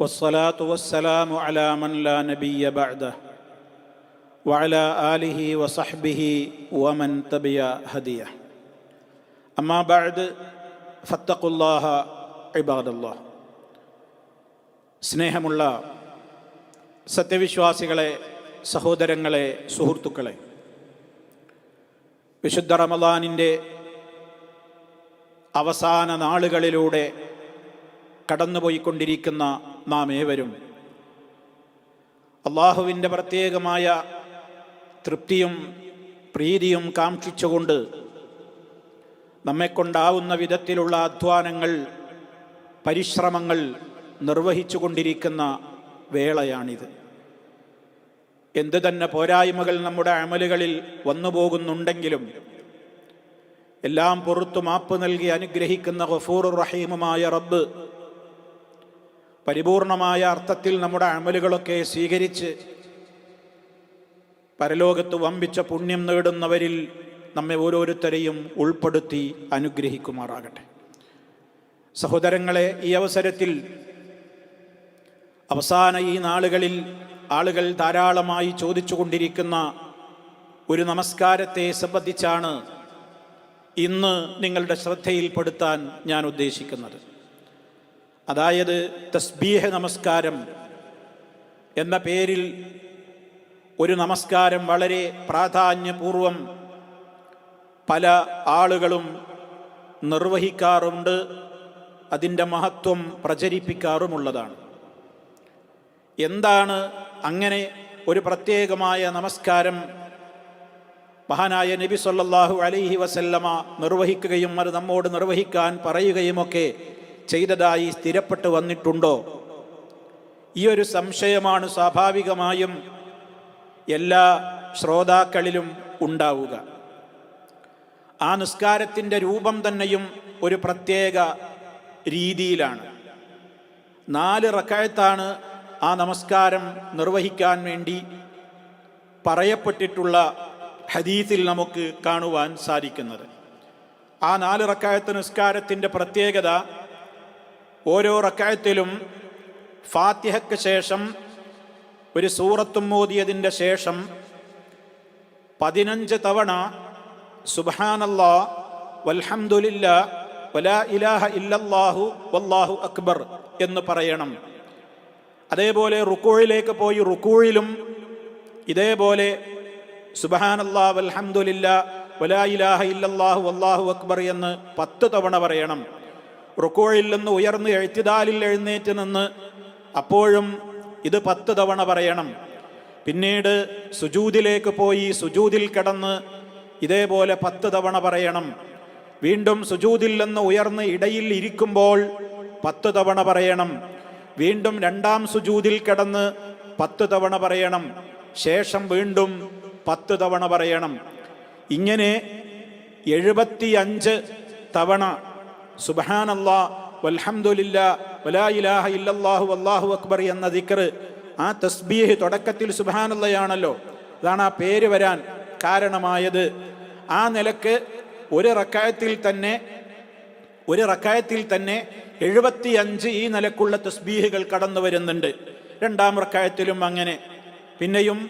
والصلاة والسلام على من لا نبي بعده وعلى آله وصحبه ومن تبع هديه أما بعد فاتقوا الله عباد الله സ്നേഹമുള്ള സത്യവിശ്വാസികളെ സഹോദരങ്ങളെ സുഹൃത്തുക്കളെ വിശുദ്ധ റമദാനിൻ്റെ അവസാന നാളുകളിലൂടെ കടന്നുപോയിക്കൊണ്ടിരിക്കുന്ന നാം ഏവരും അള്ളാഹുവിന്റെ പ്രത്യേകമായ തൃപ്തിയും പ്രീതിയും കാക്ഷിച്ചുകൊണ്ട് നമ്മെക്കൊണ്ടാവുന്ന വിധത്തിലുള്ള അധ്വാനങ്ങൾ പരിശ്രമങ്ങൾ നിർവഹിച്ചു കൊണ്ടിരിക്കുന്ന വേളയാണിത്. എന്തു തന്നെ പോരായ്മകൾ നമ്മുടെ അമലുകളിൽ വന്നു പോകുന്നുണ്ടെങ്കിലും എല്ലാം പുറത്തു മാപ്പ് നൽകി അനുഗ്രഹിക്കുന്ന ഗഫൂർ റഹീമുമായ റബ്ബ് പരിപൂർണമായ അർത്ഥത്തിൽ നമ്മുടെ അമലുകളൊക്കെ സ്വീകരിച്ച് പരലോകത്ത് വമ്പിച്ച പുണ്യം നേടുന്നവരിൽ നമ്മെ ഓരോരുത്തരെയും ഉൾപ്പെടുത്തി അനുഗ്രഹിക്കുമാറാകട്ടെ. സഹോദരങ്ങളെ ഈ അവസരത്തിൽ അവസാന ഈ നാളുകളിൽ ആളുകൾ ധാരാളമായി ചോദിച്ചുകൊണ്ടിരിക്കുന്ന ഒരു നമസ്കാരത്തെ സംബന്ധിച്ചാണ് ഇന്ന് നിങ്ങളുടെ ശ്രദ്ധയിൽപ്പെടുത്താൻ ഞാൻ ഉദ്ദേശിക്കുന്നത്. അതായത് തസ്ബീഹ നമസ്കാരം എന്ന പേരിൽ ഒരു നമസ്കാരം വളരെ പ്രാധാന്യപൂർവം പല ആളുകളും നിർവഹിക്കാറുണ്ട്. അതിന്റെ മഹത്വം പ്രചരിപ്പിക്കാറുമുള്ളതാണ്. എന്താണ് അങ്ങനെ ഒരു പ്രത്യേകമായ നമസ്കാരം മഹാനായ നബി സല്ലാഹു അലൈഹി വസല്ലമ നിർവഹിക്കുകയും അത് നമ്മോട് നിർവഹിക്കാൻ പറയുകയുമൊക്കെ ചെയ്തതായി സ്ഥിരപ്പെട്ടു വന്നിട്ടുണ്ടോ? ഈ ഒരു സംശയമാണ് സ്വാഭാവികമായും എല്ലാ ശ്രോതാക്കളിലും ഉണ്ടാവുക. ആ നിസ്കാരത്തിന്റെ രൂപം തന്നെയും ഒരു പ്രത്യേക രീതിയിലാണ്. നാല് റക്കായത്താണ് ആ നമസ്കാരം നിർവഹിക്കാൻ വേണ്ടി പറയപ്പെട്ടിട്ടുള്ള ഹദീസിൽ നമുക്ക് കാണുവാൻ സാധിക്കുന്നത്. ആ നാല് റക്കായത്ത് നിസ്കാരത്തിന്റെ പ്രത്യേകത ഓരോ റക്കായത്തിലും ഫാത്തിഹയ്ക്ക് ശേഷം ഒരു സൂറത്തും മോദിയതിന്റെ ശേഷം പതിനഞ്ച് തവണ സുബാനല്ലാ വൽഹംദുലില്ല വലാ ഇലാഹ ഇല്ലല്ലാഹു വല്ലാഹു അക്ബർ എന്ന് പറയണം. അതേപോലെ റുക്കൂഴിലേക്ക് പോയി റുക്കൂഴിലും ഇതേപോലെ സുബഹാനല്ലാ വൽഹംദുലില്ല വലാ ഇലാഹ ഇല്ലല്ലാഹു വല്ലാഹു അക്ബർ എന്ന് പത്ത് തവണ പറയണം. റുക്കോഴിൽ നിന്ന് ഉയർന്ന് എഴുത്തിദാലിൽ എഴുന്നേറ്റ് നിന്ന് അപ്പോഴും ഇത് പത്ത് തവണ പറയണം. പിന്നീട് സുജൂതിലേക്ക് പോയി സുജൂതിൽ കിടന്ന് ഇതേപോലെ പത്ത് തവണ പറയണം. വീണ്ടും സുജൂതിൽ നിന്ന് ഉയർന്ന് ഇടയിൽ ഇരിക്കുമ്പോൾ പത്ത് തവണ പറയണം. വീണ്ടും രണ്ടാം സുജൂതിൽ കിടന്ന് പത്ത് തവണ പറയണം. ശേഷം വീണ്ടും പത്ത് തവണ പറയണം. ഇങ്ങനെ എഴുപത്തിയഞ്ച് തവണ സുബഹാനല്ലാ വൽഹംദുലില്ല വലാ ഇലാഹ ഇല്ലല്ലാഹു വല്ലാഹു അക്ബർ എന്ന ദിക്ർ ആ തസ്ബീഹ് തുടക്കത്തിൽ സുബഹാനല്ലയാണല്ലോ. അതാണ് ആ പേര് വരാൻ കാരണമായത്. ആ നിലയ്ക്ക് ഒരു റക്കായത്തിൽ തന്നെ ഒരു റക്കായത്തിൽ തന്നെ എഴുപത്തി അഞ്ച് ഈ നിലക്കുള്ള തസ്ബീഹുകൾ കടന്നു വരുന്നുണ്ട്. രണ്ടാം റക്കായത്തിലും അങ്ങനെ. പിന്നെയും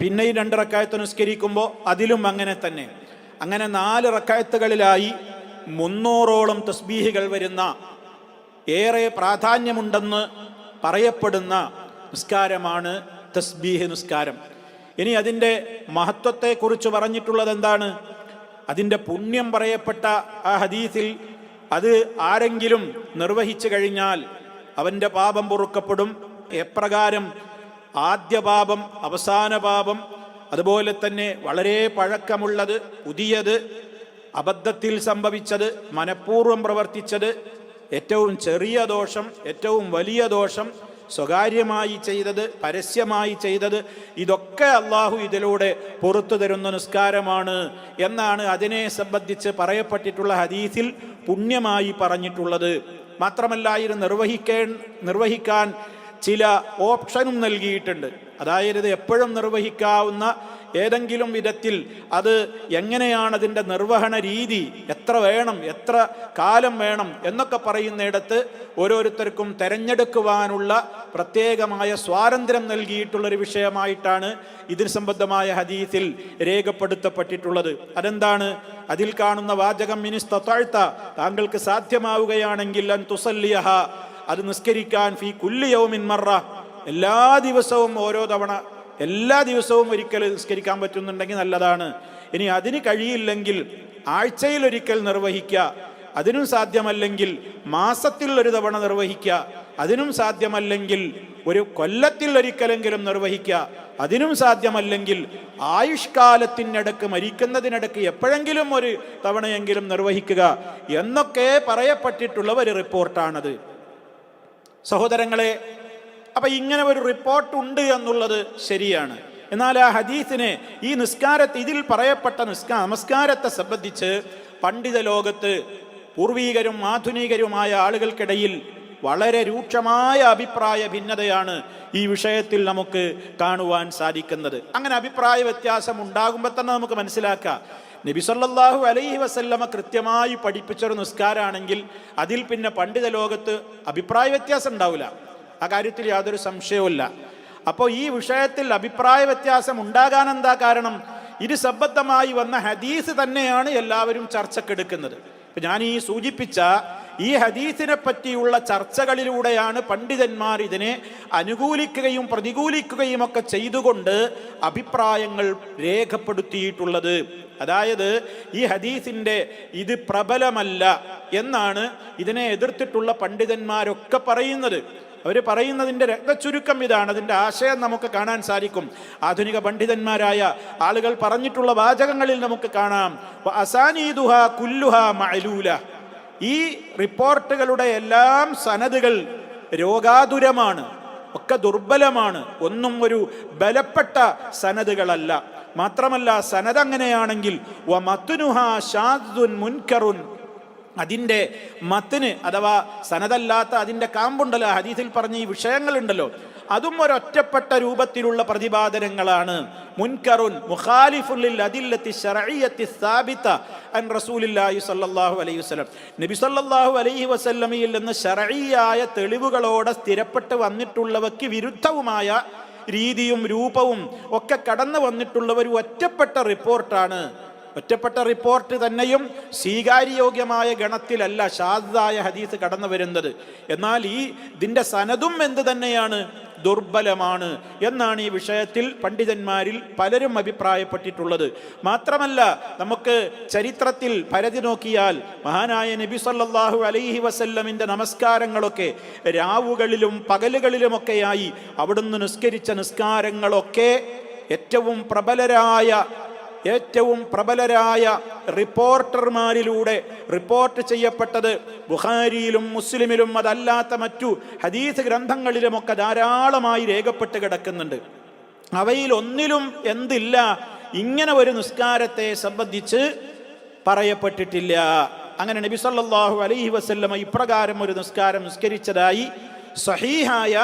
പിന്നെയും രണ്ട് റക്കായത്ത് നിസ്കരിക്കുമ്പോൾ അതിലും അങ്ങനെ തന്നെ. അങ്ങനെ നാല് റക്കായത്തുകളിലായി മുന്നൂറോളം തസ്ബീഹികൾ വരുന്ന ഏറെ പ്രാധാന്യമുണ്ടെന്ന് പറയപ്പെടുന്ന നിസ്കാരമാണ് തസ്ബീഹ് നിസ്കാരം. ഇനി അതിന്റെ മഹത്വത്തെക്കുറിച്ച് പറഞ്ഞിട്ടുള്ളത് എന്താണ് അതിന്റെ പുണ്യം പറയപ്പെട്ട ആ ഹദീസിൽ അത് ആരെങ്കിലും നിർവഹിച്ചു കഴിഞ്ഞാൽ അവന്റെ പാപം പൊറുക്കപ്പെടും. എപ്രകാരം ആദ്യ പാപം അവസാന പാപം അതുപോലെ തന്നെ വളരെ പഴക്കമുള്ളത് പുതിയത് അബദ്ധത്തിൽ സംഭവിച്ചത് മനഃപൂർവം പ്രവർത്തിച്ചത് ഏറ്റവും ചെറിയ ദോഷം ഏറ്റവും വലിയ ദോഷം സ്വകാര്യമായി ചെയ്തത് പരസ്യമായി ചെയ്തത് ഇതൊക്കെ അള്ളാഹു ഇതിലൂടെ പുറത്തു തരുന്ന നിസ്കാരമാണ് എന്നാണ് അതിനെ സംബന്ധിച്ച് പറയപ്പെട്ടിട്ടുള്ള ഹദീസിൽ പുണ്യമായി പറഞ്ഞിട്ടുള്ളത്. മാത്രമല്ല ഇത് നിർവഹിക്കേ നിർവഹിക്കാൻ ചില ഓപ്ഷനും നൽകിയിട്ടുണ്ട്. അതായത് എപ്പോഴും നിർവഹിക്കാവുന്ന ഏതെങ്കിലും വിധത്തിൽ അത് എങ്ങനെയാണ് അതിന്റെ നിർവഹണ രീതി എത്ര വേണം എത്ര കാലം വേണം എന്നൊക്കെ പറയുന്നിടത്ത് ഓരോരുത്തർക്കും തെരഞ്ഞെടുക്കുവാനുള്ള പ്രത്യേകമായ സ്വാതന്ത്ര്യം നൽകിയിട്ടുള്ളൊരു വിഷയമായിട്ടാണ് ഇതിന് സംബന്ധമായ ഹദീസിൽ രേഖപ്പെടുത്തപ്പെട്ടിട്ടുള്ളത്. അതെന്താണ്? അതിൽ കാണുന്ന വാചകം മിനിസ്ത താഴ്ത്ത താങ്കൾക്ക് സാധ്യമാവുകയാണെങ്കിൽ അൻ തുസല്ലിയഹ അത് നിസ്കരിക്കാൻ ഫി കുല്ലിയവുമിൻ മറ എല്ലാ ദിവസവും ഓരോ തവണ എല്ലാ ദിവസവും ഒരിക്കൽ നിസ്കരിക്കാൻ പറ്റുന്നുണ്ടെങ്കിൽ നല്ലതാണ്. ഇനി അതിന് കഴിയില്ലെങ്കിൽ ആഴ്ചയിൽ ഒരിക്കൽ നിർവഹിക്കുക. അതിനും സാധ്യമല്ലെങ്കിൽ മാസത്തിൽ ഒരു തവണ നിർവഹിക്കുക. അതിനും സാധ്യമല്ലെങ്കിൽ ഒരു കൊല്ലത്തിൽ ഒരിക്കലെങ്കിലും നിർവഹിക്കുക. അതിനും സാധ്യമല്ലെങ്കിൽ ആയുഷ്കാലത്തിനിടക്ക് മരിക്കുന്നതിനിടക്ക് എപ്പോഴെങ്കിലും ഒരു തവണയെങ്കിലും നിർവഹിക്കുക എന്നൊക്കെ പറയപ്പെട്ടിട്ടുള്ള ഒരു റിപ്പോർട്ടാണത്. സഹോദരങ്ങളെ അപ്പൊ ഇങ്ങനെ ഒരു റിപ്പോർട്ട് ഉണ്ട് എന്നുള്ളത് ശരിയാണ്. എന്നാൽ ആ ഹദീസിനെ ഈ നിസ്കാരത്തെ ഇതിൽ പറയപ്പെട്ട നിസ്കാ നമസ്കാരത്തെ സംബന്ധിച്ച് പണ്ഡിത ലോകത്ത് പൂർവീകരും ആധുനികരുമായ ആളുകൾക്കിടയിൽ വളരെ രൂക്ഷമായ അഭിപ്രായ ഭിന്നതയാണ് ഈ വിഷയത്തിൽ നമുക്ക് കാണുവാൻ സാധിക്കുന്നത്. അങ്ങനെ അഭിപ്രായ വ്യത്യാസം ഉണ്ടാകുമ്പോൾ തന്നെ നമുക്ക് മനസ്സിലാക്കാം. നബി സല്ലല്ലാഹു അലൈഹി വസല്ലമ കൃത്യമായി പഠിപ്പിച്ചൊരു നിസ്കാരാണെങ്കിൽ അതിൽ പിന്നെ പണ്ഡിത ലോകത്ത് അഭിപ്രായ വ്യത്യാസം ഉണ്ടാവില്ല. ആ കാര്യത്തിൽ യാതൊരു സംശയവുമില്ല. അപ്പോൾ ഈ വിഷയത്തിൽ അഭിപ്രായ വ്യത്യാസം ഉണ്ടാകാൻ എന്താ കാരണം? ഇത് സംബന്ധമായി വന്ന ഹദീസ് തന്നെയാണ് എല്ലാവരും ചർച്ചക്കെടുക്കുന്നത്. ഇപ്പം ഞാൻ ഈ സൂചിപ്പിച്ച ഈ ഹദീസിനെ പറ്റിയുള്ള ചർച്ചകളിലൂടെയാണ് പണ്ഡിതന്മാർ ഇതിനെ അനുകൂലിക്കുകയും പ്രതികൂലിക്കുകയും ഒക്കെ ചെയ്തുകൊണ്ട് അഭിപ്രായങ്ങൾ രേഖപ്പെടുത്തിയിട്ടുള്ളത്. അതായത് ഈ ഹദീസിന്റെ ഇത് പ്രബലമല്ല എന്നാണ് ഇതിനെ എതിർത്തിട്ടുള്ള പണ്ഡിതന്മാരൊക്കെ പറയുന്നത്. അവർ പറയുന്നതിന്റെ രക്തചുരുക്കം ഇതാണ്. അതിന്റെ ആശയം നമുക്ക് കാണാൻ സാധിക്കും. ആധുനിക പണ്ഡിതന്മാരായ ആളുകൾ പറഞ്ഞിട്ടുള്ള വാചകങ്ങളിൽ നമുക്ക് കാണാം. അസാനീദുഹ കുല്ലുഹ മഅലൂല. ഈ റിപ്പോർട്ടുകളുടെ എല്ലാം സനതുകൾ രോഗാതുരമാണ് ഒക്കെ ദുർബലമാണ്. ഒന്നും ഒരു ബലപ്പെട്ട സനതുകളല്ല മാത്രമല്ല സനത് അങ്ങനെയാണെങ്കിൽ മുൻകറുൻ. അതിന്റെ മത്തിന് അഥവാ സനതല്ലാത്ത അതിന്റെ കാമ്പുണ്ടല്ലോ ഹദീസിൽ പറഞ്ഞ ഈ വിഷയങ്ങളുണ്ടല്ലോ. അതും ഒരൊറ്റപ്പെട്ട രൂപത്തിലുള്ള പ്രതിപാദനങ്ങളാണ്. മുൻകറുൻ മുഖാലിഫുള്ളിൽ അതില്ലത്തി ഷറയ്യത്തി സ്ഥാപിത്ത അൻ റസൂലില്ലാഹി സല്ലാഹു അലൈഹി വസല്ലം. നബി സല്ലാഹു അലൈഹി വസല്ലമയിൽ നിന്ന് ഷറയ്യായ തെളിവുകളോടെ സ്ഥിരപ്പെട്ട് വന്നിട്ടുള്ളവയ്ക്ക് വിരുദ്ധവുമായ രീതിയും രൂപവും ഒക്കെ കടന്നു വന്നിട്ടുള്ള ഒരു ഒറ്റപ്പെട്ട റിപ്പോർട്ടാണ് ഒറ്റപ്പെട്ട റിപ്പോർട്ട് തന്നെയും സ്വീകാര്യയോഗ്യമായ ഗണത്തിലല്ല ഷാദായ ഹദീസ് കടന്നു വരുന്നത്. എന്നാൽ ഈ ഇതിന്റെ സനതും എന്ത് തന്നെയാണ്? ദുർബലമാണ് എന്നാണ് ഈ വിഷയത്തിൽ പണ്ഡിതന്മാരിൽ പലരും അഭിപ്രായപ്പെട്ടിട്ടുള്ളത്. മാത്രമല്ല നമുക്ക് ചരിത്രത്തിൽ പരതി നോക്കിയാൽ മഹാനായ നബി സല്ലാഹു അലൈഹി വസല്ലമിന്റെ നമസ്കാരങ്ങളൊക്കെ രാവുകളിലും പകലുകളിലുമൊക്കെയായി അവിടുന്ന് നിസ്കരിച്ച നിസ്കാരങ്ങളൊക്കെ ഏറ്റവും പ്രബലരായ ഏറ്റവും പ്രബലരായ റിപ്പോർട്ടർമാരിലൂടെ റിപ്പോർട്ട് ചെയ്യപ്പെട്ടത് ബുഹാരിയിലും മുസ്ലിമിലും അതല്ലാത്ത മറ്റു ഹദീസ് ഗ്രന്ഥങ്ങളിലുമൊക്കെ ധാരാളമായി രേഖപ്പെട്ട് കിടക്കുന്നുണ്ട്. അവയിൽ ഒന്നിലും എന്തില്ല ഇങ്ങനെ ഒരു നിസ്കാരത്തെ സംബന്ധിച്ച് പറയപ്പെട്ടിട്ടില്ല. അങ്ങനെ നബി സല്ലല്ലാഹു അലൈഹി വസല്ലമ ഇപ്രകാരം ഒരു നിസ്കാരം നിസ്കരിച്ചതായി സഹീഹായ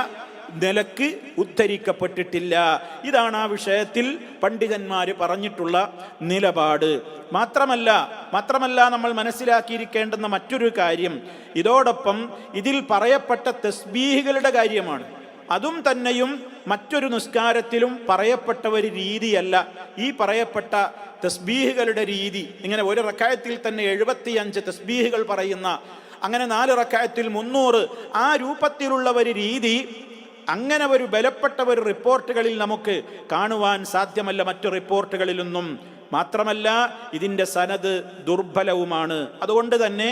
നിലയ്ക്ക് ഉദ്ധരിക്കപ്പെട്ടിട്ടില്ല. ഇതാണ് ആ വിഷയത്തിൽ പണ്ഡിതന്മാർ പറഞ്ഞിട്ടുള്ള നിലപാട്. മാത്രമല്ല മാത്രമല്ല നമ്മൾ മനസ്സിലാക്കിയിരിക്കേണ്ടുന്ന മറ്റൊരു കാര്യം. ഇതോടൊപ്പം ഇതിൽ പറയപ്പെട്ട തസ്ബീഹികളുടെ കാര്യമാണ്. അതും തന്നെയും മറ്റൊരു നിസ്കാരത്തിലും പറയപ്പെട്ട ഒരു രീതിയല്ല. ഈ പറയപ്പെട്ട തസ്ബീഹുകളുടെ രീതി ഇങ്ങനെ ഒരു റക്കായത്തിൽ തന്നെ എഴുപത്തിയഞ്ച് തസ്ബീഹുകൾ പറയുന്ന അങ്ങനെ നാല് റക്കായത്തിൽ മുന്നൂറ് ആ രൂപത്തിലുള്ള ഒരു രീതി അങ്ങനെ ഒരു ബലപ്പെട്ട ഒരു റിപ്പോർട്ടുകളിൽ നമുക്ക് കാണുവാൻ സാധ്യമല്ല മറ്റു റിപ്പോർട്ടുകളിലൊന്നും. മാത്രമല്ല ഇതിന്റെ സനത് ദുർബലവുമാണ്. അതുകൊണ്ട് തന്നെ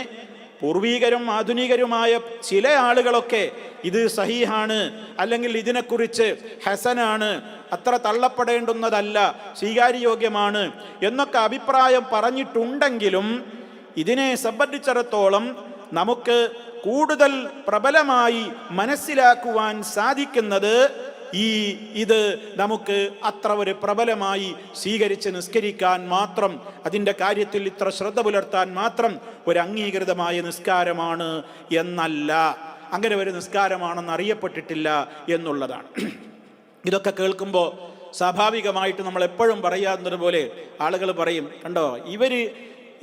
പൂർവീകരും ആധുനികരുമായ ചില ആളുകളൊക്കെ ഇത് സഹീഹാണ് അല്ലെങ്കിൽ ഇതിനെക്കുറിച്ച് ഹസനാണ് അത്ര തള്ളപ്പെടേണ്ടുന്നതല്ല സ്വീകാര്യയോഗ്യമാണ് എന്നൊക്കെ അഭിപ്രായം പറഞ്ഞിട്ടുണ്ടെങ്കിലും ഇതിനെ സംബന്ധിച്ചിടത്തോളം നമുക്ക് കൂടുതൽ പ്രബലമായി മനസ്സിലാക്കുവാൻ സാധിക്കുന്നത് ഈ ഇത് നമുക്ക് അത്ര ഒരു പ്രബലമായി സ്വീകരിച്ച് നിസ്കരിക്കാൻ മാത്രം അതിന്റെ കാര്യത്തിൽ ഇത്ര ശ്രദ്ധ പുലർത്താൻ മാത്രം ഒരു അംഗീകൃതമായ നിസ്കാരമാണ് എന്നല്ല. അങ്ങനെ ഒരു നിസ്കാരമാണെന്ന് അറിയപ്പെട്ടിട്ടില്ല എന്നുള്ളതാണ്. ഇതൊക്കെ കേൾക്കുമ്പോൾ സ്വാഭാവികമായിട്ട് നമ്മൾ എപ്പോഴും പറയാവുന്നത് പോലെ ആളുകൾ പറയും കണ്ടോ ഇവർ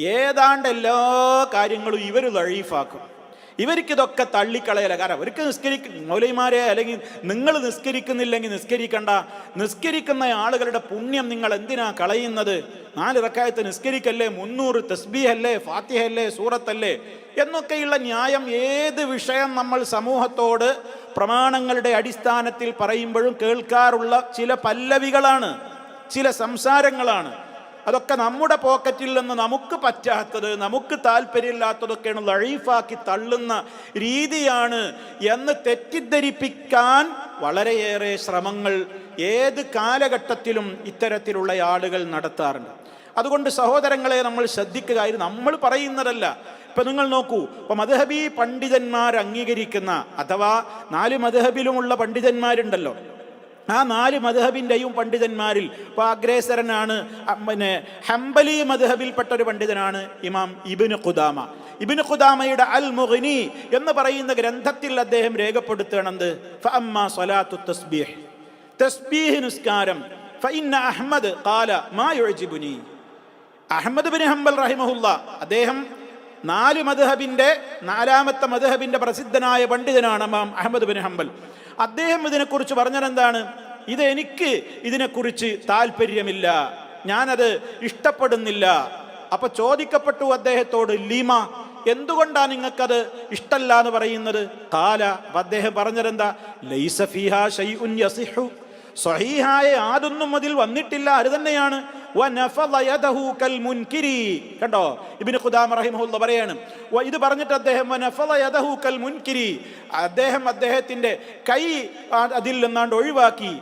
ഏതാണ്ട് എല്ലാ കാര്യങ്ങളും ഇവർ ലഴീഫാക്കും ഇവർക്കിതൊക്കെ തള്ളിക്കളയല. കാരണം അവർക്ക് നിസ്കരിക്ക മൗലൈമാരെ അല്ലെങ്കിൽ നിങ്ങൾ നിസ്കരിക്കുന്നില്ലെങ്കിൽ നിസ്കരിക്കണ്ട. നിസ്കരിക്കുന്ന ആളുകളുടെ പുണ്യം നിങ്ങൾ എന്തിനാ കളയുന്നത്? നാല് റക്കായത്ത് നിസ്കരിക്കല്ലേ? മുന്നൂറ് തസ്ബീഹല്ലേ? ഫാത്തിഹല്ലേ? സൂറത്തല്ലേ? എന്നൊക്കെയുള്ള ന്യായം ഏത് വിഷയം നമ്മൾ സമൂഹത്തോട് പ്രമാണങ്ങളുടെ അടിസ്ഥാനത്തിൽ പറയുമ്പോഴും കേൾക്കാറുള്ള ചില പല്ലവികളാണ് ചില സംസാരങ്ങളാണ്. അതൊക്കെ നമ്മുടെ പോക്കറ്റിൽ നിന്ന് നമുക്ക് പറ്റാത്തത് നമുക്ക് താല്പര്യമില്ലാത്തതൊക്കെയാണ് ലഴീഫാക്കി തള്ളുന്ന രീതിയാണ് എന്ന് തെറ്റിദ്ധരിപ്പിക്കാൻ വളരെയേറെ ശ്രമങ്ങൾ ഏത് കാലഘട്ടത്തിലും ഇത്തരത്തിലുള്ള ആളുകൾ നടത്താറുണ്ട്. അതുകൊണ്ട് സഹോദരങ്ങളെ നമ്മൾ ശ്രദ്ധിക്കുക. ഇത് നമ്മൾ പറയുന്നതല്ല. ഇപ്പൊ നിങ്ങൾ നോക്കൂ ഇപ്പൊ മധഹബി പണ്ഡിതന്മാർ അംഗീകരിക്കുന്ന അഥവാ നാല് മധഹബിലുമുള്ള പണ്ഡിതന്മാരുണ്ടല്ലോ. ആ നാല് മധുഹബിന്റെയും പണ്ഡിതന്മാരിൽ ഇപ്പോൾ അഗ്രേസരനാണ് പിന്നെ ഹംബലി മധുഹബിൽപ്പെട്ട ഒരു പണ്ഡിതനാണ് ഇമാം ഇബിന് ഖുദാമ. ഇബിന് ഖുദാമയുടെ അൽ മുഹിനി എന്ന് പറയുന്ന ഗ്രന്ഥത്തിൽ അദ്ദേഹം രേഖപ്പെടുത്തണത് ഫഅമ്മ സ്വലാത്തു തസ്ബീഹ്. തസ്ബീഹ് നിസ്കാരം ഫഇന്ന അഹ്മദ് ഖാല മാ യുജിബുനി അഹമ്മദ് ബിൻ ഹംബൽ റഹിമഹുല്ല അദ്ദേഹം നാല് മദ്ഹബിന്റെ നാലാമത്തെ മദ്ഹബിന്റെ പ്രസിദ്ധനായ പണ്ഡിതനാണ് മാം അഹമ്മദ് ബിൻ ഹംബൽ. അദ്ദേഹം ഇതിനെക്കുറിച്ച് പറഞ്ഞതെന്താണ്? ഇത് എനിക്ക് ഇതിനെക്കുറിച്ച് താല്പര്യമില്ല. ഞാനത് ഇഷ്ടപ്പെടുന്നില്ല. അപ്പൊ ചോദിക്കപ്പെട്ടു അദ്ദേഹത്തോട് ലീമ എന്തുകൊണ്ടാണ് നിങ്ങൾക്കത് ഇഷ്ടല്ല എന്ന് പറയുന്നത്? കാല അദ്ദേഹം പറഞ്ഞതെന്താ? ലൈസ ഫീഹാ ഷൈഉൻ യസിഹു. യാതൊന്നും അതിൽ വന്നിട്ടില്ല. അത് തന്നെയാണ്. കണ്ടോ? ഇബിന് ഖുദാം റഹിമുല്ല പറയാണ്. ഇത് പറഞ്ഞിട്ട് അദ്ദേഹം മുൻകിരി. അദ്ദേഹം അദ്ദേഹത്തിന്റെ കൈ അതിൽ നിന്നാണ്ട് ഒഴിവാക്കി.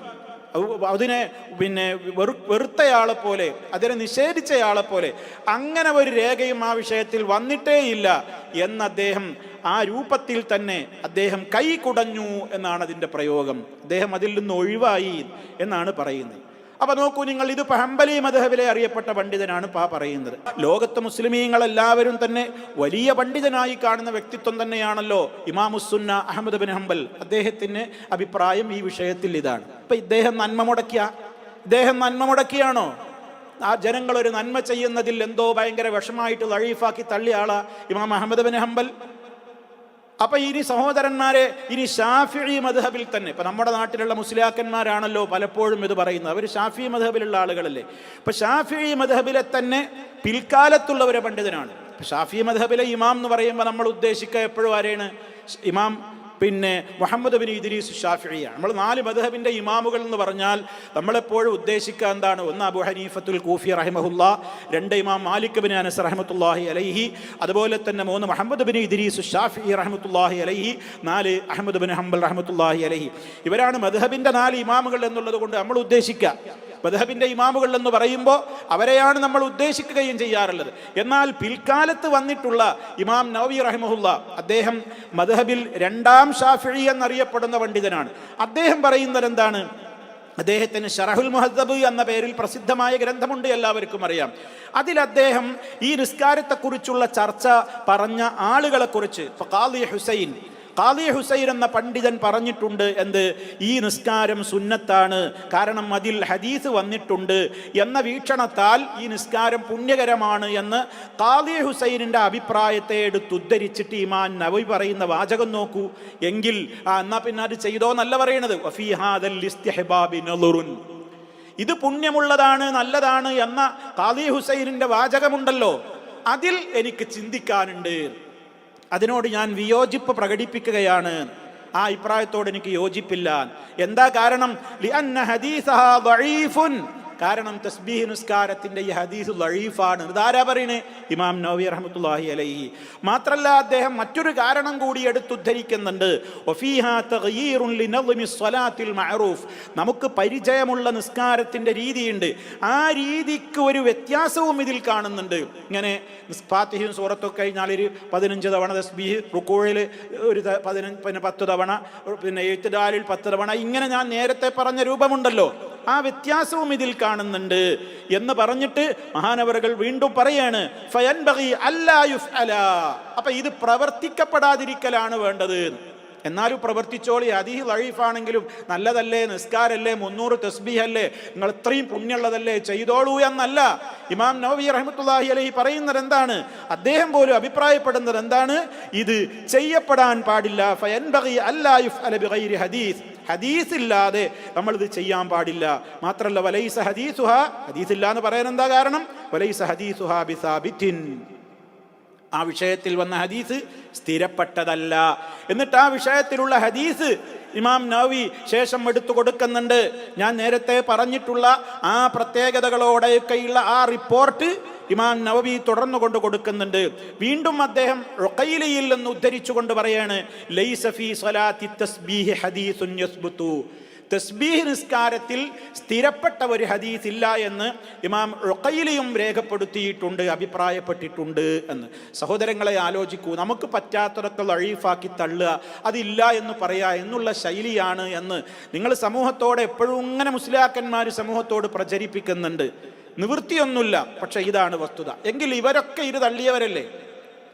അതിനെ പിന്നെ വെറു വെറുത്തയാളെ പോലെ അതിനെ നിഷേധിച്ചയാളെ പോലെ അങ്ങനെ ഒരു രേഖയും ആ വിഷയത്തിൽ വന്നിട്ടേയില്ല എന്ന് അദ്ദേഹം ആ രൂപത്തിൽ തന്നെ അദ്ദേഹം കൈ കുടഞ്ഞു എന്നാണ് അതിന്റെ പ്രയോഗം. അദ്ദേഹം അതിൽ നിന്ന് ഒഴിവായി എന്നാണ് പറയുന്നത്. അപ്പൊ നോക്കൂ നിങ്ങൾ ഇത് ഹംബലി മധഹബിലെ അറിയപ്പെട്ട പണ്ഡിതനാണ് പാ പറയുന്നത്. ലോകത്തെ മുസ്ലിമീങ്ങൾ എല്ലാവരും തന്നെ വലിയ പണ്ഡിതനായി കാണുന്ന വ്യക്തിത്വം തന്നെയാണല്ലോ ഇമാമുസുന്ന അഹമ്മദ് ബിൻ ഹംബൽ. അദ്ദേഹത്തിന്റെ അഭിപ്രായം ഈ വിഷയത്തിൽ ഇതാണ്. അപ്പൊ ഇദ്ദേഹം നന്മ മുടക്കിയ? ഇദ്ദേഹം നന്മ മുടക്കിയാണോ? ആ ജനങ്ങൾ ഒരു നന്മ ചെയ്യുന്നതിൽ എന്തോ ഭയങ്കര വിഷമായിട്ട് ലഴീഫാക്കി തള്ളിയ ഇമാം അഹമ്മദ് ബിൻ ഹംബൽ. അപ്പൊ ഇനി സഹോദരന്മാരെ ഇനി ഷാഫി മധബിൽ തന്നെ. ഇപ്പൊ നമ്മുടെ നാട്ടിലുള്ള മുസ്ലിയാക്കന്മാരാണല്ലോ പലപ്പോഴും ഇത് പറയുന്നത്. അവർ ഷാഫി മധബിലുള്ള ആളുകളല്ലേ. ഇപ്പൊ ഷാഫി മധബിലെ തന്നെ പിൽക്കാലത്തുള്ള ഒരു പണ്ഡിതനാണ് ഷാഫി മധബിലെ ഇമാം എന്ന് പറയുമ്പോൾ നമ്മൾ ഉദ്ദേശിക്കുക എപ്പോഴും ആരെയാണ്? ഇമാം പിന്നെ മുഹമ്മദ് ബിൻ ഇദ്രീസ് ഷാഫിയ നമ്മൾ നാല് മധുഹബിന്റെ ഇമാമുകൾ എന്ന് പറഞ്ഞാൽ നമ്മളെപ്പോഴും ഉദ്ദേശിക്കുക എന്താണ്? ഒന്ന് അബു ഹനീഫത്തുൽ കൂഫി റഹിമഹുല്ല രണ്ട് ഇമാം മാലിക് ബിൻ അനസ് റഹമത്തുല്ലാഹി അലൈഹി അതുപോലെ തന്നെ മൂന്ന് മുഹമ്മദ് ബിൻ ഇദ്രീസ് ഷാഫി റഹമത്തുല്ലാഹി അലൈഹി നാല് അഹമ്മദ് ബിൻ ഹംബൽ റഹമത്തുല്ലാഹി അലൈഹി. ഇവരാണ് മധുഹബിന്റെ നാല് ഇമാമുകൾ എന്നുള്ളത് കൊണ്ട് നമ്മൾ ഉദ്ദേശിക്കുക. മധബിന്റെ ഇമാമുകൾ എന്ന് പറയുമ്പോൾ അവരെയാണ് നമ്മൾ ഉദ്ദേശിക്കുകയും ചെയ്യാറുള്ളത്. എന്നാൽ പിൽക്കാലത്ത് വന്നിട്ടുള്ള ഇമാം നവി റഹിമഹുല്ല അദ്ദേഹം മധബിൽ രണ്ടാം ഷാഫിഴി എന്നറിയപ്പെടുന്ന പണ്ഡിതനാണ്. അദ്ദേഹം പറയുന്നത് എന്താണ്? അദ്ദേഹത്തിന് ഷറഹുൽ മുഹദ്ദബ് എന്ന പേരിൽ പ്രസിദ്ധമായ ഗ്രന്ഥമുണ്ട് എല്ലാവർക്കും അറിയാം. അതിൽ അദ്ദേഹം ഈ നിസ്കാരത്തെക്കുറിച്ചുള്ള ചർച്ച പറഞ്ഞ ആളുകളെക്കുറിച്ച് ഇപ്പൊ ഹുസൈൻ ഖാദി ഹുസൈൻ എന്ന പണ്ഡിതൻ പറഞ്ഞിട്ടുണ്ട് എന്ത്? ഈ നിസ്കാരം സുന്നത്താണ്. കാരണം അതിൽ ഹദീസ് വന്നിട്ടുണ്ട്. എന്ന വീക്ഷണത്താൽ ഈ നിസ്കാരം പുണ്യകരമാണ് എന്ന് കാലി ഹുസൈനിന്റെ അഭിപ്രായത്തെ എടുത്തുദ്ധരിച്ചിട്ട് ഇമാൻ നവി പറയുന്ന വാചകം നോക്കൂ. എങ്കിൽ ആ എന്നാ പിന്നെ അത് ചെയ്തോ എന്നല്ല പറയണത്. ഇത് പുണ്യമുള്ളതാണ് നല്ലതാണ് എന്ന കാലി ഹുസൈനിന്റെ വാചകമുണ്ടല്ലോ. അതിൽ എനിക്ക് ചിന്തിക്കാനുണ്ട്. അതിനോട് ഞാൻ വിയോജിപ്പ് പ്രകടിപ്പിക്കുകയാണ് ആ അഭിപ്രായത്തോട് എനിക്ക് യോജിപ്പില്ല എന്താ കാരണം. കാരണം തസ്ബീഹ് നിസ്കാരത്തിന്റെ ഈ ഹദീസ് ലഴീഫാണ്. ഇതാരാ പറയണേ? ഇമാം നവി റഹ്മത്തുള്ളാഹി അലൈഹി. മാത്രമല്ല അദ്ദേഹം മറ്റൊരു കാരണം കൂടി എടുത്തുദ്ധരിക്കുന്നുണ്ട് നമുക്ക് പരിചയമുള്ള നിസ്കാരത്തിന്റെ രീതിയുണ്ട്. ആ രീതിക്ക് ഒരു വ്യത്യാസവും ഇതിൽ കാണുന്നുണ്ട്. ഇങ്ങനെ ഫാത്തിഹയും സൂറത്തൊക്കെ കഴിഞ്ഞാൽ ഒരു പതിനഞ്ച് തവണ തസ്ബീഹ് റുക്കോഴിൽ ഒരു പതിനഞ്ച് പിന്നെ പത്ത് തവണ പിന്നെ എഴുത്തുകാലിൽ പത്ത് തവണ. ഇങ്ങനെ ഞാൻ നേരത്തെ പറഞ്ഞ രൂപമുണ്ടല്ലോ. ആ വ്യത്യാസവും ഇതിൽ കാണുന്നുണ്ട് എന്ന് പറഞ്ഞിട്ട് മഹാനവറുകൾ വീണ്ടും പറയാണ്. അപ്പൊ ഇത് പ്രവർത്തിക്കപ്പെടാതിരിക്കലാണ് വേണ്ടത്. എന്നാലും പ്രവർത്തിച്ചോളി അതി ലഴീഫാണെങ്കിലും നല്ലതല്ലേ നിസ്കാരല്ലേ മുന്നൂറ് തസ്ബീഹല്ലേ നിങ്ങൾ ഇത്രയും പുണ്യമുള്ളതല്ലേ ചെയ്തോളൂ എന്നല്ല. ഇമാം നവവി റഹ്മത്തുള്ളാഹി അലഹി പറയുന്നത് എന്താണ്? അദ്ദേഹം പോലും അഭിപ്രായപ്പെടുന്നത് എന്താണ്? ഇത് ചെയ്യപ്പെടാൻ പാടില്ല. ഫയൻബഗി അല്ലാ യുഫ്അല അലബി ഹദീസ്. ഹദീസ് ഇല്ലാതെ നമ്മൾ ഇത് ചെയ്യാൻ പാടില്ല. മാത്രല്ല വലൈസ ഹദീസുഹ. ഹദീസ് ഇല്ല എന്ന് പറയാൻ എന്താ കാരണം? വലൈസ ഹദീസുഹ ബിസാബിത്തിൻ. ആ വിഷയത്തിൽ വന്ന ഹദീസ് സ്ഥിരപ്പെട്ടതല്ല. എന്നിട്ട് ആ വിഷയത്തിലുള്ള ഹദീസ് ഇമാം നവി ശേഷം എടുത്തു കൊടുക്കുന്നുണ്ട്. ഞാൻ നേരത്തെ പറഞ്ഞിട്ടുള്ള ആ പ്രത്യേകതകളോടെയൊക്കെയുള്ള ആ റിപ്പോർട്ട് ഇമാം നവബി തുടർന്നു കൊണ്ട് കൊടുക്കുന്നുണ്ട്. വീണ്ടും അദ്ദേഹം റൊക്കയിലയിൽ നിന്ന് ഉദ്ധരിച്ചുകൊണ്ട് പറയാണ് സലാത്തി തസ്ബീഹ് ഹദീസുൻ തസ്ബീഹ് നിസ്കാരത്തിൽ സ്ഥിരപ്പെട്ട ഒരു ഹദീസ് ഇല്ല എന്ന് ഇമാം റുഖൈലിയും രേഖപ്പെടുത്തിയിട്ടുണ്ട് അഭിപ്രായപ്പെട്ടിട്ടുണ്ട് എന്ന്. സഹോദരങ്ങളെ ആലോചിക്കൂ നമുക്ക് പറ്റാത്തതൊക്കെ ലഴീഫാക്കി തള്ളുക അതില്ല എന്ന് പറയുക എന്നുള്ള ശൈലിയാണ് എന്ന്. നിങ്ങൾ സമൂഹത്തോടെ എപ്പോഴും ഇങ്ങനെ മുസ്ലിയാക്കന്മാർ സമൂഹത്തോട് പ്രചരിപ്പിക്കുന്നുണ്ട്. നിവൃത്തിയൊന്നുമില്ല. പക്ഷെ ഇതാണ് വസ്തുത. എങ്കിൽ ഇവരൊക്കെ ഇത് തള്ളിയവരല്ലേ?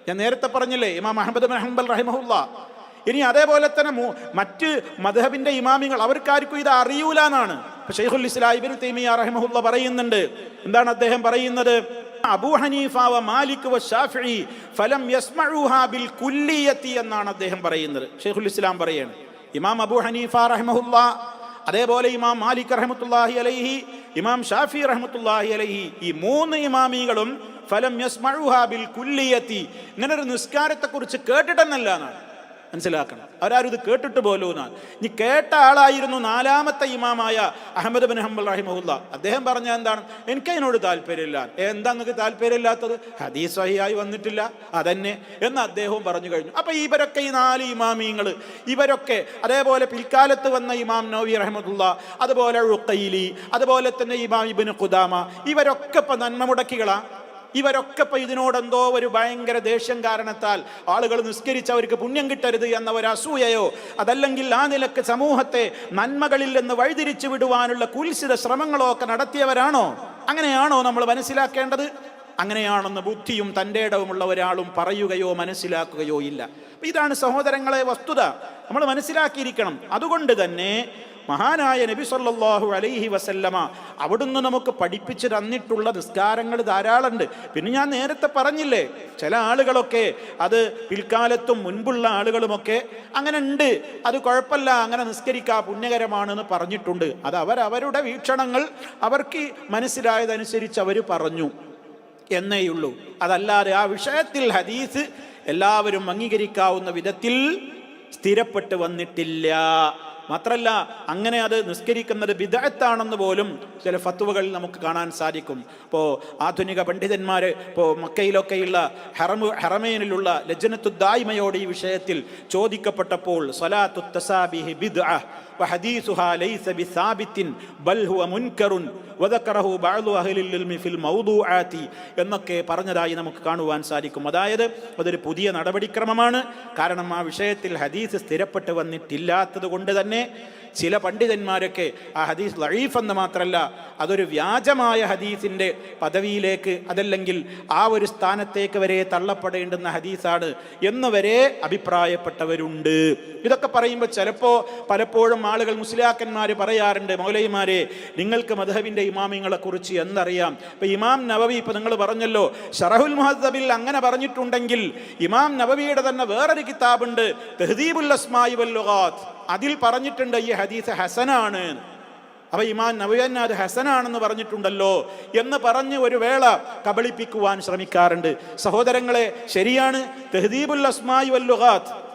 ഞാൻ നേരത്തെ പറഞ്ഞില്ലേ ഇമാം അഹമ്മദ് ഹംബൽ റഹിമഹുല്ല. ഇനി അതേപോലെ തന്നെ മറ്റ് മധബിന്റെ ഇമാമികൾ അവർക്കാർക്കും ഇത് അറിയൂല എന്നാണ്. ഷെയ്ഖുൽ ഇസ്ലാഹിബിൻ തൈമിയ റഹിമഹുല്ല പറയുന്നുണ്ട്. എന്താണ് അദ്ദേഹം പറയുന്നത്? അബൂ ഹനീഫ വ മാലിക് വ ഷാഫി ഫലം ബിൽ കുല്ലിയത്തി എന്നാണ് അദ്ദേഹം പറയുന്നത്. ഷെയ്ഖുൽ ഇസ്ലാം പറയാണ്. ഇമാം അബൂ ഹനീഫ റഹിമഹുല്ല അതേപോലെ ഇമാം മാലിക് റഹ്മത്തുള്ളാഹി അലൈഹി ഇമാം ഷാഫി റഹ്മത്തുള്ളാഹി അലഹി ഈ മൂന്ന് ഇമാമികളും ഫലം യസ്മഴുഹാബിൽ കുല്ലിയത്തി. ഇങ്ങനെ ഒരു നിസ്കാരത്തെക്കുറിച്ച് കേട്ടിട്ടെന്നല്ല എന്നാണ്. മനസ്സിലാക്കണം. അവരാരും ഇത് കേട്ടിട്ട് പോലും ഇനി കേട്ട ആളായിരുന്നു നാലാമത്തെ ഇമാമായ അഹമ്മദ് ബിൻ ഹംബൽ റഹിമഹുല്ല. അദ്ദേഹം പറഞ്ഞ എന്താണ്? എനിക്ക് അതിനോട് താല്പര്യമില്ല. എന്താ നിങ്ങൾക്ക് താല്പര്യമില്ലാത്തത്? ഹദീസ് സഹിയായി വന്നിട്ടില്ല. അതന്നെ. എന്ന് അദ്ദേഹവും പറഞ്ഞു കഴിഞ്ഞു. അപ്പൊ ഇവരൊക്കെ ഈ നാല് ഇമാമിങ്ങൾ ഇവരൊക്കെ അതേപോലെ പിൽക്കാലത്ത് വന്ന ഇമാം നവി റഹ്മത്തുള്ള അതുപോലെ ഉക്കൈലി അതുപോലെ തന്നെ ഇമാം ഇബിൻ ഖുദാമ ഇവരൊക്കെ ഇപ്പൊ നന്മ മുടക്കികളാ. ഇവരൊക്കെ ഇപ്പൊ ഇതിനോടെന്തോ ഒരു ഭയങ്കര ദേഷ്യം കാരണത്താൽ ആളുകൾ നിസ്കരിച്ച് അവർക്ക് പുണ്യം കിട്ടരുത് എന്ന ഒരു അസൂയയോ അതല്ലെങ്കിൽ ആ നിലയ്ക്ക് സമൂഹത്തെ നന്മകളിൽ നിന്ന് വഴിതിരിച്ചു വിടുവാനുള്ള കുൽസിത ശ്രമങ്ങളോ ഒക്കെ നടത്തിയവരാണോ? അങ്ങനെയാണോ നമ്മൾ മനസ്സിലാക്കേണ്ടത്? അങ്ങനെയാണെന്ന് ബുദ്ധിയും തന്റെ ഇടവുമുള്ള ഒരാളും പറയുകയോ മനസ്സിലാക്കുകയോ ഇല്ല. ഇതാണ് സഹോദരങ്ങളെ വസ്തുത. നമ്മൾ മനസ്സിലാക്കിയിരിക്കണം. അതുകൊണ്ട് തന്നെ മഹാനായ നബി സല്ലാഹു അലൈഹി വസല്ലമ അവിടുന്ന് നമുക്ക് പഠിപ്പിച്ച് തന്നിട്ടുള്ള നിസ്കാരങ്ങൾ ധാരാളമുണ്ട്. പിന്നെ ഞാൻ നേരത്തെ പറഞ്ഞില്ലേ ചില ആളുകളൊക്കെ അത് പിൽക്കാലത്തും മുൻപുള്ള ആളുകളുമൊക്കെ അങ്ങനെ ഉണ്ട് അത് കുഴപ്പമില്ല അങ്ങനെ നിസ്കരിക്കുക പുണ്യകരമാണെന്ന് പറഞ്ഞിട്ടുണ്ട്. അത് അവരവരുടെ വീക്ഷണങ്ങൾ അവർക്ക് മനസ്സിലായതനുസരിച്ച് അവർ പറഞ്ഞു എന്നേയുള്ളൂ അതല്ലാതെ ആ വിഷയത്തിൽ ഹദീസ് എല്ലാവരും അംഗീകരിക്കാവുന്ന വിധത്തിൽ സ്ഥിരപ്പെട്ട് വന്നിട്ടില്ല. മാത്രല്ല അങ്ങനെ അത് നിസ്കരിക്കുന്നത് വിദഗ്ധാണെന്ന് പോലും ചില ഫത്തുവകളിൽ നമുക്ക് കാണാൻ സാധിക്കും. ഇപ്പോൾ ആധുനിക പണ്ഡിതന്മാർ ഇപ്പോൾ മക്കയിലൊക്കെയുള്ള ഹെറമു ഹെറമേനിലുള്ള ലജനത്തുദ്ദായ്മയോട് ഈ വിഷയത്തിൽ ചോദിക്കപ്പെട്ടപ്പോൾ സ്വലാത്തു തസാബിഹി ബിദ്അ وحديثها ليس بثابت بل هو منكر وذكره بعض أهل العلم في الموضوعات എന്നൊക്കെ പറഞ്ഞതായി നമുക്ക് കാണുവാൻ സാധിക്കും അതായത് അതൊരു പുതിയ നടപടിക്രമമാണ് കാരണം ആ വിഷയത്തിൽ ഹദീസ് സ്ഥിരപ്പെട്ട് വന്നിട്ടില്ലാത്തത് കൊണ്ട് തന്നെ ചില പണ്ഡിതന്മാരൊക്കെ ആ ഹദീസ് ലഴീഫ് എന്ന് മാത്രമല്ല അതൊരു വ്യാജമായ ഹദീസിന്റെ പദവിയിലേക്ക് അതല്ലെങ്കിൽ ആ ഒരു സ്ഥാനത്തേക്ക് വരെ തള്ളപ്പെടേണ്ടുന്ന ഹദീസാണ് എന്ന് വരെ അഭിപ്രായപ്പെട്ടവരുണ്ട്. ഇതൊക്കെ പറയുമ്പോൾ ചിലപ്പോൾ പലപ്പോഴും ആളുകൾ മുസ്ലിയാക്കന്മാർ പറയാറുണ്ട് മൗലൈമാരെ നിങ്ങൾക്ക് മധുഹബിന്റെ ഇമാമിങ്ങളെ കുറിച്ച് എന്നറിയാം. ഇപ്പം ഇമാം നവവി ഇപ്പം നിങ്ങൾ പറഞ്ഞല്ലോ ഷറഹുൽ മുഹദ്ദബിൽ അങ്ങനെ പറഞ്ഞിട്ടുണ്ടെങ്കിൽ ഇമാം നവവിയുടെ തന്നെ വേറൊരു കിതാബുണ്ട് തെഹദീബുൽ അസ്മായി വൽ ലുഗാത്ത്. അതിൽ പറഞ്ഞിട്ടുണ്ട് ഈ ഹദീസ് ഹസനാണ്. അപ്പൊ ഇമാൻ നവയന്ന അത് ഹസനാണെന്ന് പറഞ്ഞിട്ടുണ്ടല്ലോ എന്ന് പറഞ്ഞ് ഒരു വേള കബളിപ്പിക്കുവാൻ ശ്രമിക്കാറുണ്ട്. സഹോദരങ്ങളെ ശരിയാണ്. തെഹദീബുൽ അസ്മായി വൽ ലുഗാത്ത്.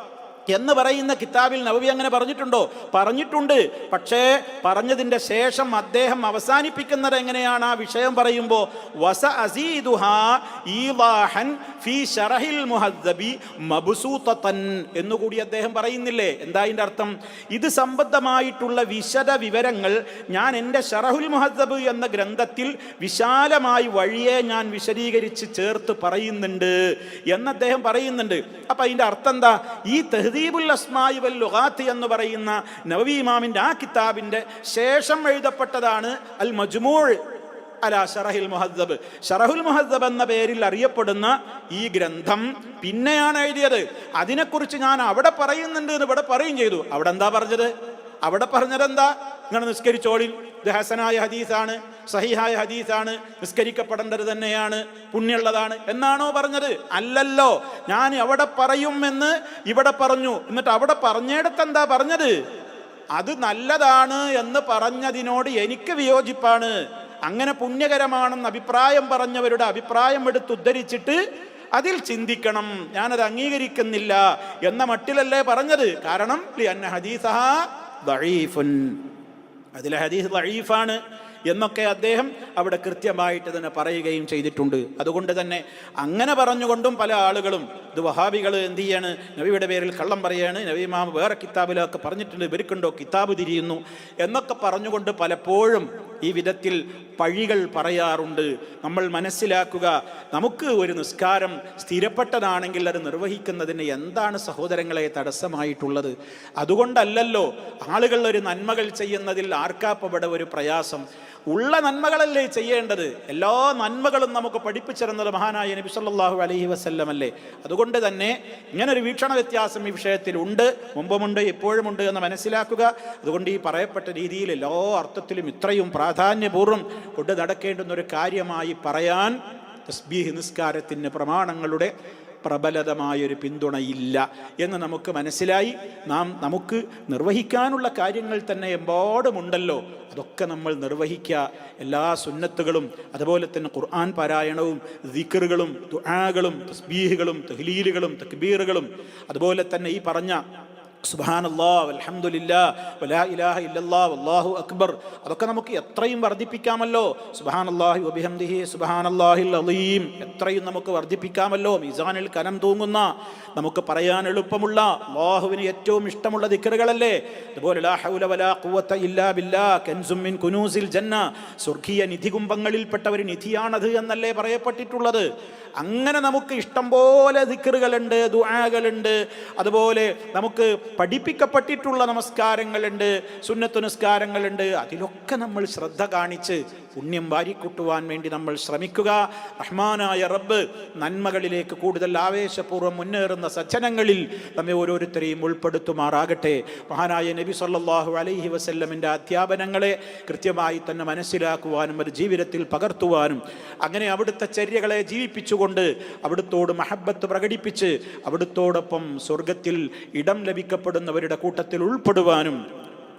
എന്ന് പറയുന്ന കിതാബിൽ നബവി അങ്ങനെ പറഞ്ഞിട്ടുണ്ടോ? പറഞ്ഞിട്ടുണ്ട്. പക്ഷേ പറഞ്ഞതിന്റെ ശേഷം അദ്ദേഹം അവസാനിപ്പിക്കുന്നത് എങ്ങനെയാണ്? ആ വിഷയം പറയുമ്പോൾ വസ എന്നുകൂടി അദ്ദേഹം പറയുന്നില്ലേ? എന്താ അതിന്റെ അർത്ഥം? ഇത് സംബന്ധമായിട്ടുള്ള വിശദ വിവരങ്ങൾ ഞാൻ എന്റെ ഷറഹുൽ മുഹദ്ദബ് എന്ന ഗ്രന്ഥത്തിൽ വിശാലമായി വഴിയെ ഞാൻ വിശദീകരിച്ച് ചേർത്ത് പറയുന്നുണ്ട് എന്ന് അദ്ദേഹം പറയുന്നുണ്ട്. അപ്പം അതിന്റെ അർത്ഥം എന്താ? ഈ തെഹദീബുൽ അസ്മായി വൽ ലുഗാത്ത് എന്ന് പറയുന്ന നവവി ഇമാമിന്റെ ആ കിതാബിന്റെ ശേഷം എഴുതപ്പെട്ടതാണ് അൽ മജ്മൂൾ അല ഷറഹിൽ മുഹദ്ദബ്. ഷറഹുൽ മുഹദ്ദബ് എന്ന പേരിൽ അറിയപ്പെടുന്ന ഈ ഗ്രന്ഥം പിന്നെയാണ് എഴുതിയത്. അതിനെക്കുറിച്ച് ഞാൻ അവിടെ പറയുന്നുണ്ട് എന്ന് ഇവിടെ പറയും ചെയ്തു. അവിടെ എന്താ പറഞ്ഞത്? അവിടെ പറഞ്ഞത് എന്താ നിങ്ങൾ നിസ്കരിച്ചോളിൽ. ഇത് ഹസനായ ഹദീസാണ്. സഹിഹായ ഹദീസാണ് നിസ്കരിക്കപ്പെടേണ്ടത് തന്നെയാണ് പുണ്യമുള്ളതാണ്. എന്നാണോ പറഞ്ഞത്? അല്ലല്ലോ. ഞാൻ അവിടെ പറയുമെന്ന് ഇവിടെ പറഞ്ഞു. എന്നിട്ട് അവിടെ പറഞ്ഞിടത്ത് എന്താ പറഞ്ഞത്? അത് നല്ലതാണ് എന്ന് പറഞ്ഞതിനോട് എനിക്ക് വിയോജിപ്പാണ്. അങ്ങനെ പുണ്യകരമാണെന്ന് അഭിപ്രായം പറഞ്ഞവരുടെ അഭിപ്രായം എടുത്ത് ഉദ്ധരിച്ചിട്ട് അതിൽ ചിന്തിക്കണം. ഞാനത് അംഗീകരിക്കുന്നില്ല എന്ന മട്ടിലല്ലേ പറഞ്ഞത്. കാരണം ഹദീസ അതിലെ ഹദീസ് ദഈഫാണ്. എന്നൊക്കെ അദ്ദേഹം അവിടെ കൃത്യമായിട്ട് തന്നെ പറയുകയും ചെയ്തിട്ടുണ്ട്. അതുകൊണ്ട് തന്നെ അങ്ങനെ പറഞ്ഞുകൊണ്ടും പല ആളുകളും ഇത് വഹാബികൾ എന്ത് ചെയ്യാണ്? നബിയുടെ പേരിൽ കള്ളം പറയാണ് നബിമാമ വേറെ കിതാബിലൊക്കെ പറഞ്ഞിട്ടുണ്ട് ഇവർക്കുണ്ടോ? കിതാബ് തിരിയുന്നു എന്നൊക്കെ പറഞ്ഞുകൊണ്ട് പലപ്പോഴും ഈ വിധത്തിൽ പഴികൾ പറയാറുണ്ട്. നമ്മൾ മനസ്സിലാക്കുക നമുക്ക് ഒരു നിസ്കാരം സ്ഥിരപ്പെട്ടതാണെങ്കിൽ അത് നിർവഹിക്കുന്നതിന് എന്താണ് സഹോദരങ്ങളെ തടസ്സമായിട്ടുള്ളത്? അതുകൊണ്ടല്ലല്ലോ ആളുകൾ ഒരു നന്മകൾ ചെയ്യുന്നതിൽ ആർക്കാപ്പവിടെ ഒരു പ്രയാസം? ഉള്ള നന്മകളല്ലേ ചെയ്യേണ്ടത്? എല്ലാ നന്മകളും നമുക്ക് പഠിപ്പിച്ചിരുന്നത് മഹാനായ നബി സല്ലാഹു അലഹി വസല്ലം അല്ലേ അതുകൊണ്ട് തന്നെ ഇങ്ങനൊരു വീക്ഷണ വ്യത്യാസം ഈ വിഷയത്തിലുണ്ട് മുമ്പുമുണ്ട് എപ്പോഴുമുണ്ട് എന്ന് മനസ്സിലാക്കുക. അതുകൊണ്ട് ഈ പറയപ്പെട്ട രീതിയിൽ എല്ലാ അർത്ഥത്തിലും ഇത്രയും പ്രാധാന്യപൂർവം കൊണ്ട് നടക്കേണ്ടുന്ന ഒരു കാര്യമായി പറയാൻ തസ്ബീഹ് നിസ്കാരത്തിന്റെ പ്രമാണങ്ങളുടെ പ്രബലതമായൊരു പിന്തുണയില്ല എന്ന് നമുക്ക് മനസ്സിലായി. നാം നമുക്ക് നിർവഹിക്കാനുള്ള കാര്യങ്ങൾ തന്നെ എമ്പാടുമുണ്ടല്ലോ. അതൊക്കെ നമ്മൾ നിർവഹിക്കുക. എല്ലാ സുന്നത്തുകളും അതുപോലെ തന്നെ ഖുർആൻ പാരായണവും ദിക്കറുകളും ദുആകളും തസ്ബീഹുകളും തഹ്ലീലുകളും തക്ബീറുകളും അതുപോലെ തന്നെ ഈ പറഞ്ഞ സുബാനല്ലാ അൽഹംദുലില്ലാ വലാ ഇലാഹ ഇല്ലല്ലാ വല്ലാഹു അക്ബർ. അതൊക്കെ നമുക്ക് എത്രയും വർദ്ധിപ്പിക്കാമല്ലോ. സുബാനല്ലാഹി വബിഹംദിഹി സുബാനല്ലാഹിൽ അലീം. എത്രയും നമുക്ക് വർദ്ധിപ്പിക്കാമല്ലോ. മിസാനിൽ കനം തൂങ്ങുന്ന നമുക്ക് പറയാൻ എളുപ്പമുള്ള അള്ളാഹുവിന് ഏറ്റവും ഇഷ്ടമുള്ള ദിക്കറുകളല്ലേ? അതുപോലെ ലാ ഹൗല വലാ ഖുവത ഇല്ലാ ബില്ലാ കൻസും മിൻ കുനൂസിൽ ജന്ന. സ്വർഗീയ നിധികുംഭങ്ങളിൽപ്പെട്ട ഒരു നിധിയാണത് എന്നല്ലേ പറയപ്പെട്ടിട്ടുള്ളത്? അങ്ങനെ നമുക്ക് ഇഷ്ടം പോലെ ദിക്കറുകളുണ്ട് ദുആകളുണ്ട്. അതുപോലെ നമുക്ക് പഠിപ്പിക്കപ്പെട്ടിട്ടുള്ള നമസ്കാരങ്ങളുണ്ട് സുന്നത്ത് നിസ്കാരങ്ങളുണ്ട് അതിലൊക്കെ നമ്മൾ ശ്രദ്ധ കാണിച്ച് പുണ്യം വാരിക്കൂട്ടുവാൻ വേണ്ടി നമ്മൾ ശ്രമിക്കുക. റഹ്മാനായ റബ്ബ് നന്മകളിലേക്ക് കൂടുതൽ ആവേശപൂർവം മുന്നേറുന്ന സജ്ജനങ്ങളിൽ നമ്മെ ഓരോരുത്തരെയും ഉൾപ്പെടുത്തുമാറാകട്ടെ. മഹാനായ നബി സല്ലാഹു അലൈഹി വസല്ലമിന്റെ അധ്യാപനങ്ങളെ കൃത്യമായി തന്നെ മനസ്സിലാക്കുവാനും ഒരു ജീവിതത്തിൽ പകർത്തുവാനും അങ്ങനെ അവിടുത്തെ ചര്യകളെ ജീവിപ്പിച്ചുകൊണ്ട് അവിടുത്തോട് മഹബത്ത് പ്രകടിപ്പിച്ച് അവിടുത്തോടൊപ്പം സ്വർഗത്തിൽ ഇടം ലഭിക്കപ്പെടുന്നവരുടെ കൂട്ടത്തിൽ ഉൾപ്പെടുവാനും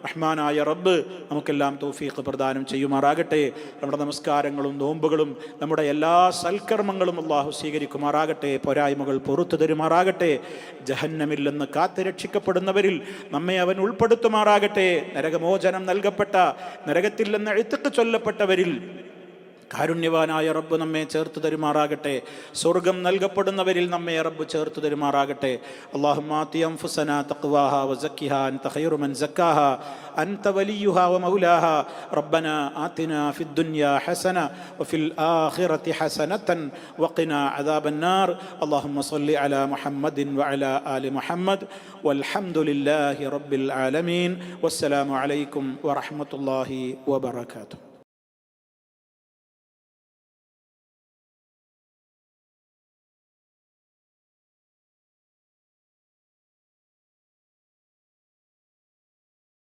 റഹ്മാനായ റബ്ബ് നമുക്കെല്ലാം തൗഫീഖ് പ്രദാനം ചെയ്യുമാറാകട്ടെ. നമ്മുടെ നമസ്കാരങ്ങളും നോമ്പുകളും നമ്മുടെ എല്ലാ സൽക്കർമ്മങ്ങളും അള്ളാഹു സ്വീകരിക്കുമാറാകട്ടെ. പോരായ്മകൾ പുറത്തു തരുമാറാകട്ടെ. ജഹന്നമിൽ നിന്ന് കാത്തു രക്ഷിക്കപ്പെടുന്നവരിൽ നമ്മെ അവൻ ഉൾപ്പെടുത്തുമാറാകട്ടെ. നരകമോചനം നൽകപ്പെട്ട നരകത്തിൽ നിന്ന് എഴുത്തിട്ട് ചൊല്ലപ്പെട്ടവരിൽ കാരുണ്യവാനായ റബ്ബ് നമ്മെ ചേർത്ത് തരുമാറാകട്ടെ സ്വർഗം നൽകപ്പെടുന്നവരിൽ നമ്മെ റബ്ബ് ചേർത്ത് തരുമാറാകട്ടെ അള്ളാഹുമാത്തിയംഫുസന തക്വാഹ വസക്കിഹ അൻത ഖൈറുമൻ സക്കാഹ അൻത വലിയുഹ വ മൗലാഹ റബ്ബന ആതിന ഫിദ് ദുനിയ ഹസന വഫിൽ ആഖിറതി ഹസനതൻ വഖിന അദാബന്നാർ അല്ലാഹുമ്മ സ്വല്ലി അലാ മുഹമ്മദിൻ വഅലാ ആലി മുഹമ്മദ് വൽഹംദുലില്ലാഹി റബ്ബിൽ ആലമീൻ വസ്സലാമു അലൈക്കും വറഹ്മത്തുള്ളാഹി വബറകാതുഹു